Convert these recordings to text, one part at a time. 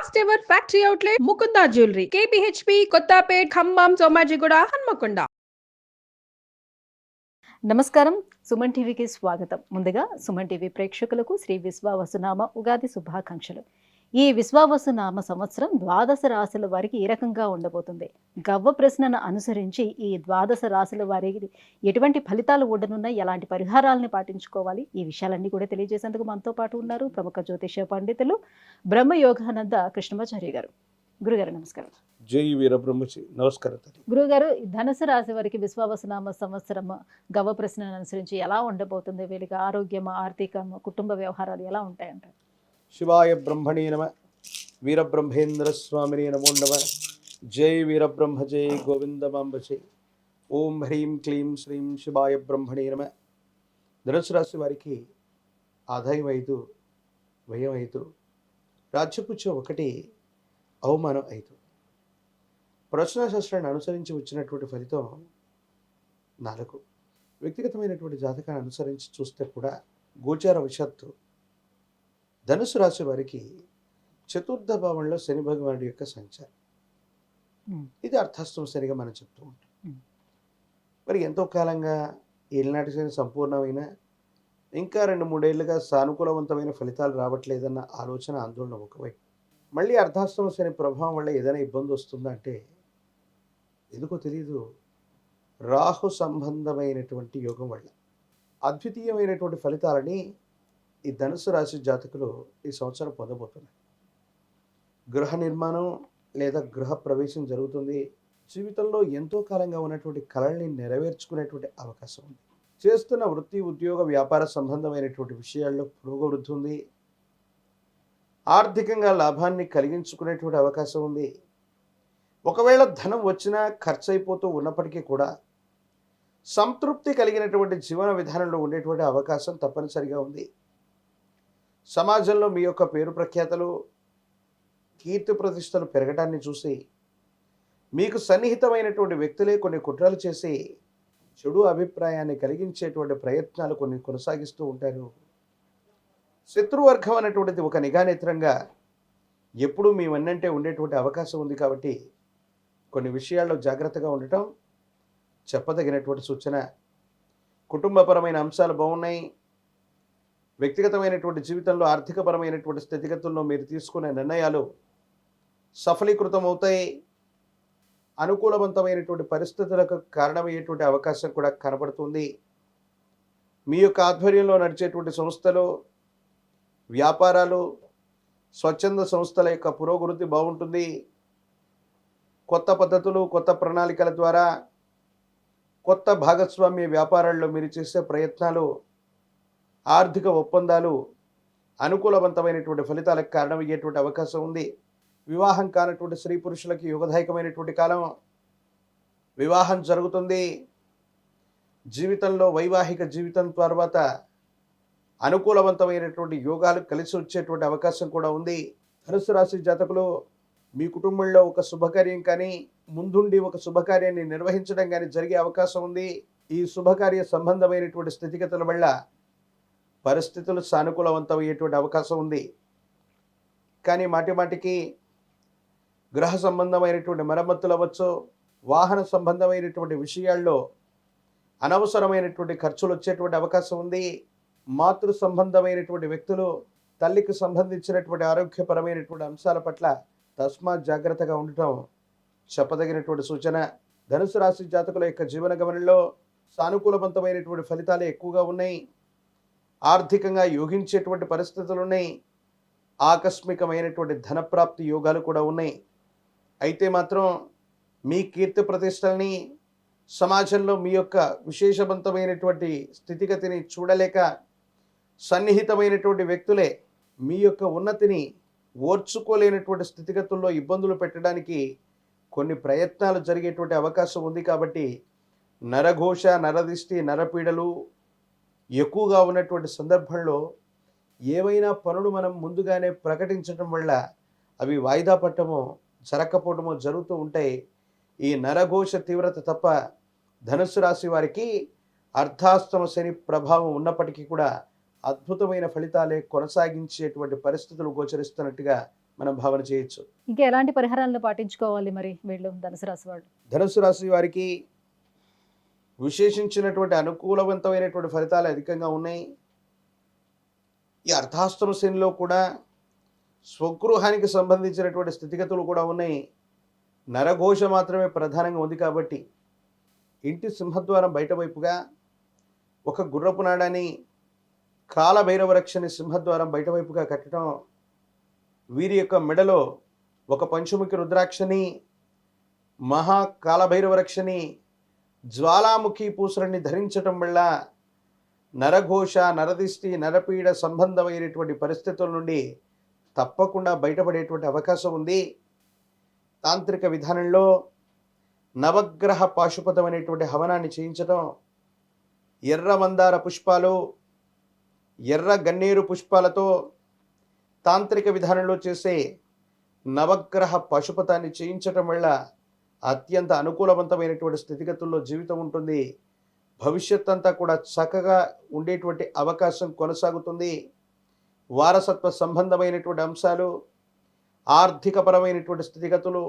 First ever factory outlet Mukunda jewellery KPHB Kothapet Khammam Somajiguda Hanamkonda నమస్కారం. సుమన్ టీవీకి స్వాగతం. ముందుగా సుమన్ టీవీ ప్రేక్షకులకు శ్రీ విశ్వ వసునామ ఉగాది శుభాకాంక్షలు. ఈ విశ్వావసునామ సంవత్సరం ద్వాదశ రాశుల వారికి ఏ రకంగా ఉండబోతుంది. గవ్వ ప్రశ్నను అనుసరించి ఈ ద్వాదశ రాశుల వారికి ఎటువంటి ఫలితాలు ఉండనున్నాయి? ఎలాంటి పరిహారాలను పాటించుకోవాలి? ఈ విషయాలన్నీ కూడా తెలియజేసేందుకు మనతో పాటు ఉన్నారు ప్రముఖ జ్యోతిష పండితులు బ్రహ్మయోగానంద కృష్ణమాచార్య గారు. గురుగారు నమస్కారం. జై వీరబ్రహ్మచి నమస్కారం గురుగారు ఈ ధనుసు రాశి వారికి విశ్వావసనామ సంవత్సరం గవ ప్రశ్నను అనుసరించి ఎలా ఉండబోతుంది? వీళ్ళకి ఆరోగ్యం ఆర్థికం కుటుంబ వ్యవహారాలు ఎలా ఉంటాయంటారు? శివాయ బ్రహ్మణే నమ. వీరబ్రహ్మేంద్ర స్వామిని నమో నమ. జై వీరబ్రహ్మ జై గోవిందమాంబ జై ఓం హ్రీం క్లీం శ్రీం శివాయ బ్రహ్మణే నమ. ధనుసు రాశి వారికి ఆదాయం ఐదు వ్యయం ఐదు రాజ్యపుచ్చం ఒకటి అవమానం ఐదు. ప్రశ్నాశాస్త్రాన్ని అనుసరించి వచ్చినటువంటి ఫలితం నాలుగు. వ్యక్తిగతమైనటువంటి జాతకాన్ని అనుసరించి చూస్తే కూడా గోచార విషత్తు ధనుసు రాశి వారికి చతుర్థ భావంలో శని భగవానుడి యొక్క సంచారం. ఇది అర్థాస్తం శనిగా మనం చెప్తూ ఉంటాం. మరి ఎంతో కాలంగా ఏలినాటి శని సంపూర్ణమైన ఇంకా రెండు మూడేళ్ళుగా సానుకూలవంతమైన ఫలితాలు రావట్లేదన్న ఆలోచన ఆందోళన ఒకవైపు మళ్ళీ అర్ధాస్తమ శని ప్రభావం వల్ల ఏదైనా ఇబ్బంది వస్తుందా అంటే ఎందుకో తెలియదు రాహు సంబంధమైనటువంటి యోగం వల్ల అద్వితీయమైనటువంటి ఫలితాలని ఈ ధనుసు రాశి జాతకులు ఈ సంవత్సరం పొందబోతున్నారు. గృహ నిర్మాణం లేదా గృహ ప్రవేశం జరుగుతుంది. జీవితంలో ఎంతో కాలంగా ఉన్నటువంటి కళల్ని నెరవేర్చుకునేటువంటి అవకాశం ఉంది. చేస్తున్న వృత్తి ఉద్యోగ వ్యాపార సంబంధమైనటువంటి విషయాల్లో పురోగవృద్ధి ఉంది. ఆర్థికంగా లాభాన్ని కలిగించుకునేటువంటి అవకాశం ఉంది. ఒకవేళ ధనం వచ్చినా ఖర్చు అయిపోతూ ఉన్నప్పటికీ కూడా సంతృప్తి కలిగినటువంటి జీవన విధానంలో ఉండేటువంటి అవకాశం తప్పనిసరిగా ఉంది. సమాజంలో మీ యొక్క పేరు ప్రఖ్యాతలు కీర్తి ప్రతిష్టలు పెరగటాన్ని చూసి మీకు సన్నిహితమైనటువంటి వ్యక్తులే కొన్ని కుట్రలు చేసి చెడు అభిప్రాయాన్ని కలిగించేటువంటి ప్రయత్నాలు కొన్ని కొనసాగిస్తూ ఉంటారు. శత్రువర్గం అనేటువంటిది ఒక నిఘానేత్రంగా ఎప్పుడూ మీ వన్నంటే ఉండేటువంటి అవకాశం ఉంది కాబట్టి కొన్ని విషయాల్లో జాగ్రత్తగా ఉండటం చెప్పదగినటువంటి సూచన కుటుంబపరమైన అంశాలు బాగున్నాయి వ్యక్తిగతమైనటువంటి జీవితంలో ఆర్థికపరమైనటువంటి స్థితిగతుల్లో మీరు తీసుకునే నిర్ణయాలు సఫలీకృతం అవుతాయి అనుకూలవంతమైనటువంటి పరిస్థితులకు కారణమయ్యేటువంటి అవకాశం కూడా కనబడుతుంది. మీ యొక్క ఆధ్వర్యంలో నడిచేటువంటి సంస్థలు వ్యాపారాలు స్వచ్ఛంద సంస్థల యొక్క పురోగతి బాగుంటుంది. కొత్త పద్ధతులు కొత్త ప్రణాళికల ద్వారా కొత్త భాగస్వామ్య వ్యాపారాల్లో మీరు చేసే ప్రయత్నాలు ఆర్థిక ఒప్పందాలు అనుకూలవంతమైనటువంటి ఫలితాలకు కారణమయ్యేటువంటి అవకాశం ఉంది. వివాహం కానటువంటి స్త్రీ పురుషులకి యుగదాయకమైనటువంటి కాలం వివాహం జరుగుతుంది. జీవితంలో వైవాహిక జీవితం తర్వాత అనుకూలవంతమైనటువంటి యోగాలు కలిసి వచ్చేటువంటి అవకాశం కూడా ఉంది. ధనుసు రాశి జాతకులు మీ కుటుంబంలో ఒక శుభకార్యం కానీ ముందుండి ఒక శుభకార్యాన్ని నిర్వహించడం కానీ జరిగే అవకాశం ఉంది. ఈ శుభకార్య సంబంధమైనటువంటి స్థితిగతుల వల్ల పరిస్థితులు సానుకూలవంతమయ్యేటువంటి అవకాశం ఉంది. కానీ మాటి మాటికి గృహ సంబంధమైనటువంటి మరమ్మతులు అవ్వచ్చు వాహన సంబంధమైనటువంటి విషయాల్లో అనవసరమైనటువంటి ఖర్చులు వచ్చేటువంటి అవకాశం ఉంది. మాతృ సంబంధమైనటువంటి వ్యక్తులు తల్లికి సంబంధించినటువంటి ఆరోగ్యపరమైనటువంటి అంశాల పట్ల తస్మాత్ జాగ్రత్తగా ఉండటం చెప్పదగినటువంటి సూచన. ధనుసు రాశి జాతకుల యొక్క జీవన గమనంలో సానుకూలవంతమైనటువంటి ఫలితాలు ఎక్కువగా ఉన్నాయి. ఆర్థికంగా యోగించేటువంటి పరిస్థితులు ఉన్నాయి. ఆకస్మికమైనటువంటి ధనప్రాప్తి యోగాలు కూడా ఉన్నాయి. అయితే మాత్రం మీ కీర్తి ప్రతిష్టల్ని సమాజంలో మీ యొక్క విశేషవంతమైనటువంటి స్థితిగతిని చూడలేక సన్నిహితమైనటువంటి వ్యక్తులే మీ యొక్క ఉన్నతిని ఓర్చుకోలేనటువంటి స్థితిగతుల్లో ఇబ్బందులు పెట్టడానికి కొన్ని ప్రయత్నాలు జరిగేటువంటి అవకాశం ఉంది కాబట్టి నరఘోష నరదిష్టి నరపీడలు ఎక్కువగా ఉన్నటువంటి సందర్భంలో ఏవైనా పనులు మనం ముందుగానే ప్రకటించడం వల్ల అవి వాయిదా పట్టమో జరగకపోవడమో జరుగుతూ ఉంటాయి. ఈ నరఘోష తీవ్రత తప్ప ధనుస్సు రాశి వారికి అర్ధాస్తమ శని ప్రభావం ఉన్నప్పటికీ కూడా అద్భుతమైన ఫలితాలే కొనసాగించేటువంటి పరిస్థితులు గోచరిస్తున్నట్టుగా మనం భావన చేయొచ్చు. ఇంకా ఎలాంటి పరిహారాలను పాటించుకోవాలి మరి వీళ్ళు ధనుసు రాశి వాళ్ళు? ధనుసు రాశి వారికి విశేషించినటువంటి అనుకూలవంతమైనటువంటి ఫలితాలు అధికంగా ఉన్నాయి. ఈ అర్ధాష్టమ శనిలో కూడా స్వగృహానికి సంబంధించినటువంటి స్థితిగతులు కూడా ఉన్నాయి. నరఘోష మాత్రమే ప్రధానంగా ఉంది కాబట్టి ఇంటి సింహద్వారం బయటవైపుగా ఒక గుర్రపు నాడాన్ని కాలభైరవ రక్షని సింహద్వారం బయటవైపుగా కట్టడం వీరి యొక్క మెడలో ఒక పంచముఖి రుద్రాక్షని మహా కాలభైరవ రక్షని జ్వాలాముఖి పూసలని ధరించటం వల్ల నరఘోష నరదిష్టి నరపీడ సంబంధమైనటువంటి పరిస్థితుల నుండి తప్పకుండా బయటపడేటువంటి అవకాశం ఉంది. తాంత్రిక విధానంలో నవగ్రహ పాశుపతం అనేటువంటి హవనాన్ని చేయించడం ఎర్ర మందార పుష్పాలు ఎర్ర గన్నేరు పుష్పాలతో తాంత్రిక విధానంలో చేసే నవగ్రహ పశుపతాన్ని చేయించటం వల్ల అత్యంత అనుకూలవంతమైనటువంటి స్థితిగతుల్లో జీవితం ఉంటుంది. భవిష్యత్ అంతా కూడా చక్కగా ఉండేటువంటి అవకాశం కొనసాగుతుంది. వారసత్వ సంబంధమైనటువంటి అంశాలు ఆర్థికపరమైనటువంటి స్థితిగతులు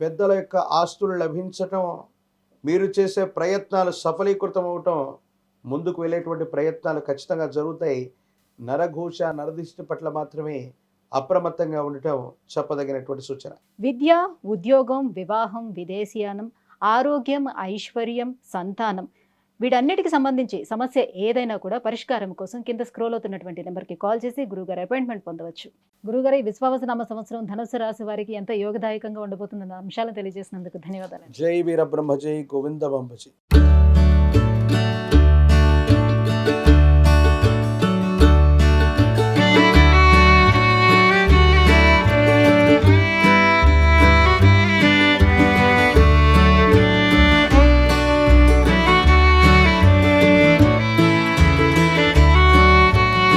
పెద్దల యొక్క ఆస్తులు లభించటం మీరు చేసే ప్రయత్నాలు సఫలీకృతం అవటం ముందుకు వెళ్ళేటువంటి ప్రయత్నాలు ఖచ్చితంగా జరుగుతాయి. నరఘోష నరదిష్టి పట్ల మాత్రమే అప్రమత్తంగా ఉండటం చెప్పదగినటువంటి సూచన. విద్య ఉద్యోగం వివాహం విదేశీయానం ఆరోగ్యం ఐశ్వర్యం సంతానం వీటన్నిటికి సంబంధించి సమస్య ఏదైనా కూడా పరిష్కారం కోసం కింద స్క్రోల్ అవుతున్నటువంటి నెంబర్కి కాల్ చేసి గురుగారు అపాయింట్మెంట్ పొందవచ్చు. గురుగారు విశ్వావసనామ సంవత్సరం ధనుసు రాశి వారికి ఎంత యోగదాయకంగా ఉండబోతుందన్న అంశాలను తెలియజేసినందుకు ధన్యవాదాలు. జై వీరబ్రహ్మ జై గోవింద